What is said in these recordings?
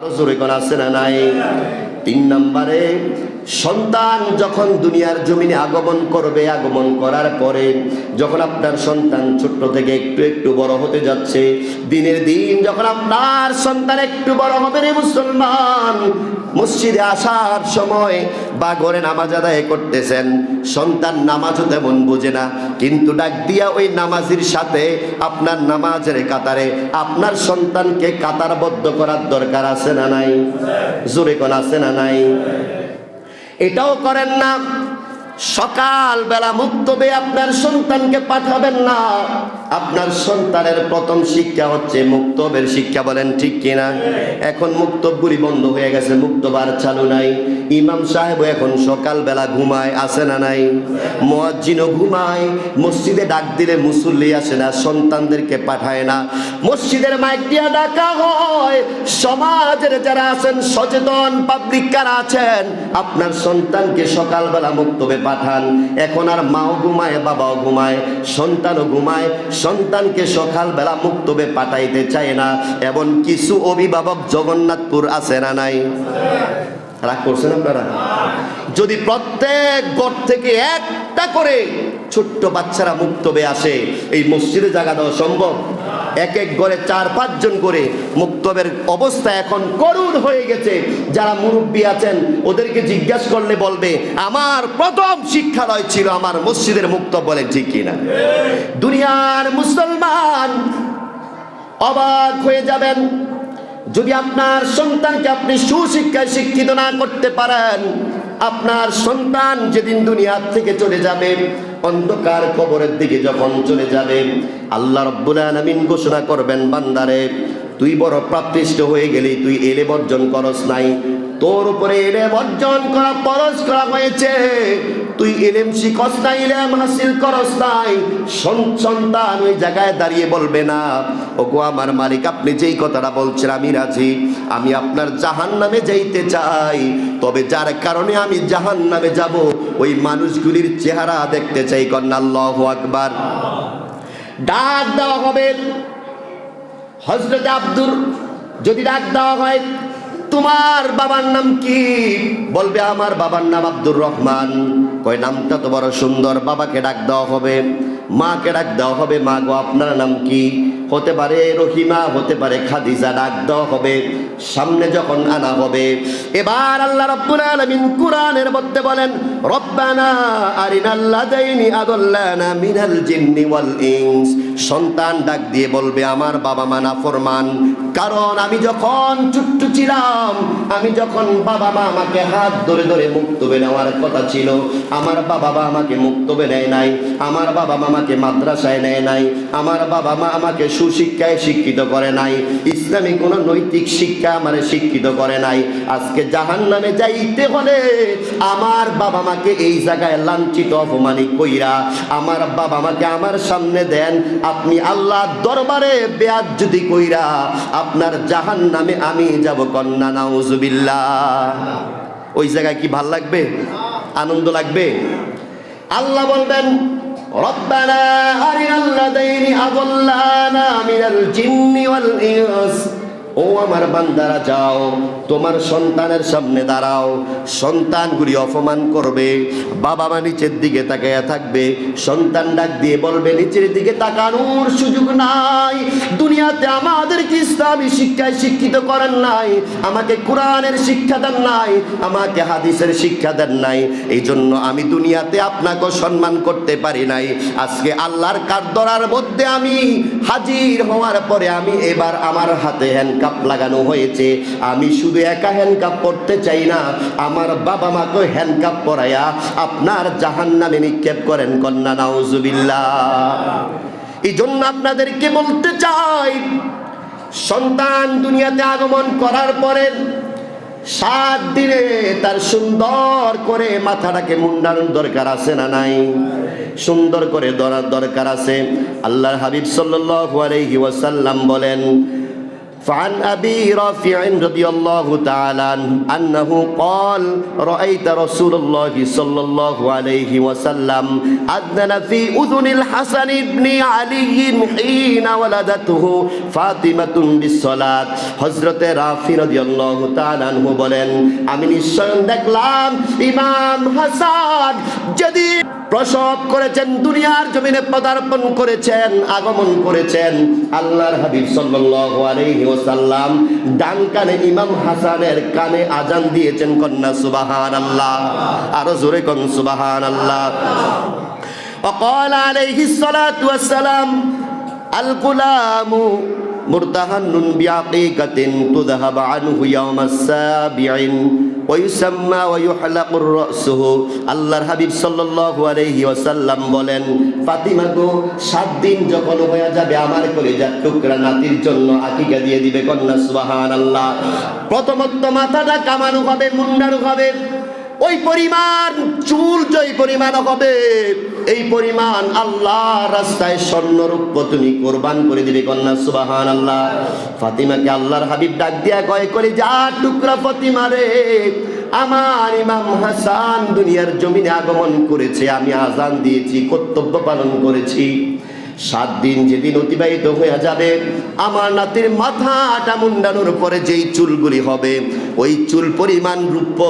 জোরে কোন আছে না নাই? তিন নম্বরে সন্তান যখন দুনিয়ার জমিনে আগমন করবে, আগমন করার পরে যখন আপনার সন্তান ছোট্ট থেকে একটু একটু বড় হতে যাচ্ছে, দিনের দিন যখন আপনার সন্তান একটু বড় হবে রে মুসলমান, মসজিদে আসার সময় বা ঘরে নামাজ আদায় করতেছেন, সন্তান নামাজও তেমন বোঝে না, কিন্তু ডাক দিয়া ওই নামাজের সাথে আপনার নামাজের কাতারে আপনার সন্তানকে কাতারবদ্ধ করার দরকার আছে না নাই? জোরে কোন, আছে না নাই? এটাও করেন না। সকাল বেলা মুক্তবে আপনার সন্তানকে পাঠাবেন না। আপনার সন্তানের প্রথম শিক্ষা হচ্ছে মুক্তবের শিক্ষা, বলেন ঠিক কিনা? এখন মুক্তবগুলি বন্ধ হয়ে গেছে, মুক্তবার চালু নাই। ইমাম সাহেব এখন সকাল বেলা ঘুমায় আসে না নাই? মোয়াজ্জিনও ঘুমায়, মসজিদে ডাক দিলে মুসল্লি আসে না, সন্তানদেরকে পাঠায় না। মসজিদের মাইক দিয়া ডাকা হয়, সমাজের যারা আছেন, সচেতন পাবলিক কারা আছেন, আপনার সন্তানকে সকালবেলা মুক্তবে পাঠান। এখন আর মাও ঘুমায়, বাবাও ঘুমায়, সন্তানও ঘুমায় সন্তানকে সকালবেলা মুক্তবে পাঠাইতে চায় না এমন কিছু অভিভাবক জগন্নাথপুর আছে না নাই? রাগ করছেন আপনারা? যদি প্রত্যেক গড় থেকে একটা করে ছোট্ট বাচ্চারা মুক্তবে আসে, এই মসজিদে জায়গা দেওয়া সম্ভব? এক এক ঘরে চার পাঁচজন করে মুক্তবের অবস্থা এখন করুণ হয়ে গেছে। যারা মুরব্বী আছেন, ওদেরকে জিজ্ঞাসা করলে বলবে, আমার প্রথম শিক্ষালয় ছিল আমার মসজিদের মুক্ত বলে, ঠিক কিনা? দুনিয়ার মুসলমান অবাক হয়ে যাবেন। যদি আপনার সন্তানকে আপনি সুশিক্ষায় শিক্ষিত না করতে পারেন আপনার সন্তান যেদিন দুনিয়ার থেকে চলে যাবে, অন্ধকার কবরের দিকে যখন চলে যাবে, আল্লাহ রব্বুল আলামিন ঘোষণা করবেন, বান্দারে, তুই বড় প্রাপ্তিষ্ঠ হয়ে গেলি, তুই এলে বর্জন করস নাই। তোর উপরে এলে বর্জন করা, পরশ করা হয়েছে। তুই এলেম শিখস না ইলেম হাসিল করস নাই। সন- সন্তান ওই জায়গায় দাঁড়িয়ে বলবে না। ওগো, আমার মালিক, আপনি যেই কথাটা বলছেন, আমি রাজি। আমি আপনার জাহান নামে যাইতে চাই। তবে যার কারণে আমি জাহান নামে যাব, ওই মানুষগুলির চেহারা দেখতে চাই, কন্যা, আল্লাহ আকবার। ডাক দেওয়া হবে। হজরত আব্দুর যদি ডাক দেওয়া হয় তোমার বাবার নাম কি? বলবে, আমার বাবার নাম আব্দুর রহমান। কয়, নামটা তো বড় সুন্দর। বাবাকে ডাক দেওয়া হবে, মাকে ডাক দেওয়া হবে। মা গো, আপনার নাম কি? হতে পারে রহিমা, হতে পারে খাদিজা, ডাক হবে, সামনে যখন আনা হবে। এবার আল্লাহ রাব্বুল আলামিন কোরআনের মধ্যে বলেন, রব্বানা আরিনাল্লাযাইনি আদাল্লানা মিনাল জিন্নি ওয়াল ইনস। সন্তান ডাক দিয়ে বলবে, আমার বাবা মা নাফরমান কারণ আমি যখন ছোট্ট ছিলাম, আমি যখন বাবা মা আমাকে হাত ধরে ধরে মুক্তবে নেওয়ার কথা ছিল, আমার বাবা মা আমাকে মুক্তবে নেয় নাই, আমার বাবা মা আমাকে মাদ্রাসায় নেয় নাই, আমার বাবা মা আমাকে সুশিক্ষায় শিক্ষিত করে নাই। ইসলামী কোনো নৈতিক শিক্ষা আমার শিক্ষিত করে নাই। আজকে জাহান নামে যাইতে হলে আমার বাবা মাকে এই জায়গায় লাঞ্ছিত অপমানিক কইরা আমার বাবা মাকে আমার সামনে দেন। আপনি আল্লাহ দরবারে বেয়াদ যদি কইরা আপনার জাহান নামে আমি যাব কন্যা, নাউজুবিল্লাহ। ওই জায়গায় কি ভালো লাগবে? আনন্দ লাগবে? আল্লাহ বলবেন রব্বানা আরিনাল্লাযাইনি আদাল্লানা মিনাল জিন্নি ওয়াল ইনস। ও আমার বান্দারা যাও। তোমার সন্তানের সামনে দাঁড়াও। সন্তানগুলি অপমান করবে, বাবা মা নিচের দিকে তাকায়া থাকবে, সন্তান ডাক দিয়ে বলবে, নিচের দিকে তাকানোর সুযোগ নাই। দুনিয়াতে আমাদেরকে ইসলামী শিক্ষায় শিক্ষিত করেন নাই, আমাকে কোরআনের শিক্ষা দেন নাই, আমাকে হাদিসের শিক্ষা দেন নাই। এই জন্য আমি দুনিয়াতে আপনাকে সম্মান করতে পারি নাই। আজকে আল্লাহর কাঠদরার মধ্যে আমি হাজির হওয়ার পরে আমি এবার আমার হাতে হ্যান্ডকাপ লাগানো হয়েছে। আমি শুধু একা হ্যান্ডকাপ পড়তে চাই না, আমার বাবা মাকে হ্যান্ডকাপ পরাইয়া আপনার জাহান নামে নিক্ষেপ করেন, কন্যা, নাউজুবিল্লাহ। এই জন্য আপনাদেরকে বলতে চাই, সন্তান দুনিয়াতে আগমন করার পরে সাত দিনে তার সুন্দর করে মাথাটাকে মুন্ডানোর দরকার আছে না নাই? সুন্দর করে ধরার দরকার আছে। আল্লাহর হাবিব সাল্লাল্লাহু আলাইহি ওয়াসাল্লাম বলেন فعن أبي رافع رضي الله تعالى عنه أنه قال رأيت رسول الله صلى الله عليه وسلم أذن في أذن الحسن بن علي حين ولدته فاطمة بالصلاة হযরত রাফি রাদিয়াল্লাহু তাআলা আনহু বলেন আমি নিশ্চয় দেখলাম ইমাম হাসান যদি প্রসব করেছেন দুনিয়ার জমিনে পদার্পণ করেছেন আগমন করেছেন আল্লাহর হাবিব সাল্লাল্লাহু আলাইহি ওয়াসাল্লাম ডান কানে ইমাম হাসানের কানে আজান দিয়েছেন কন্যা সুবহানাল্লাহ আরো জোরে কোন সুবহানাল্লাহ وقال عليه الصلاة والسلام الغلام مرتهن بعقيقة تذهب عنه يوم السابع ওয়ুসাম্মা ওয়ুহালাকুর রাসুহু। আল্লাহর হাবিব সাল্লাল্লাহু আলাইহি ওয়াসাল্লাম বলেন, ফাতিমা গো, সাত দিন যখন হয়ে যাবে আমার কলিজার টুকরা নাতির জন্য আকিকা দিয়ে দিবে কন্যা, সুবহানাল্লাহ। প্রথমত মাথাটা কামানো হবে, মুন্ডানো হবে। ওই পরিমাণ, চুল যে পরিমাণ হবে এই পরিমাণ আল্লাহ রাস্তায় স্বর্ণরূপ তুমি কোরবান করে দিবে কন্যা সুবাহান আল্লাহ ফাতিমাকে আল্লাহর হাবিব ডাক দিয়া কয় করে যা টুকরা ফাতিমা রে, আমার ইমাম হাসান দুনিয়ার জমিনে আগমন করেছে, আমি আজান দিয়েছি, কর্তব্য পালন করেছি। সাত দিন যেদিন অতিবাহিত হয়ে যাবে, আমার নাতির মাথাটা মুন্ডানোর পরে যেই চুলগুলি হবে, ওই চুল পরিমাণ রূপ,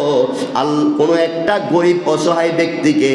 আল, কোনো একটা গরিব অসহায় ব্যক্তিকে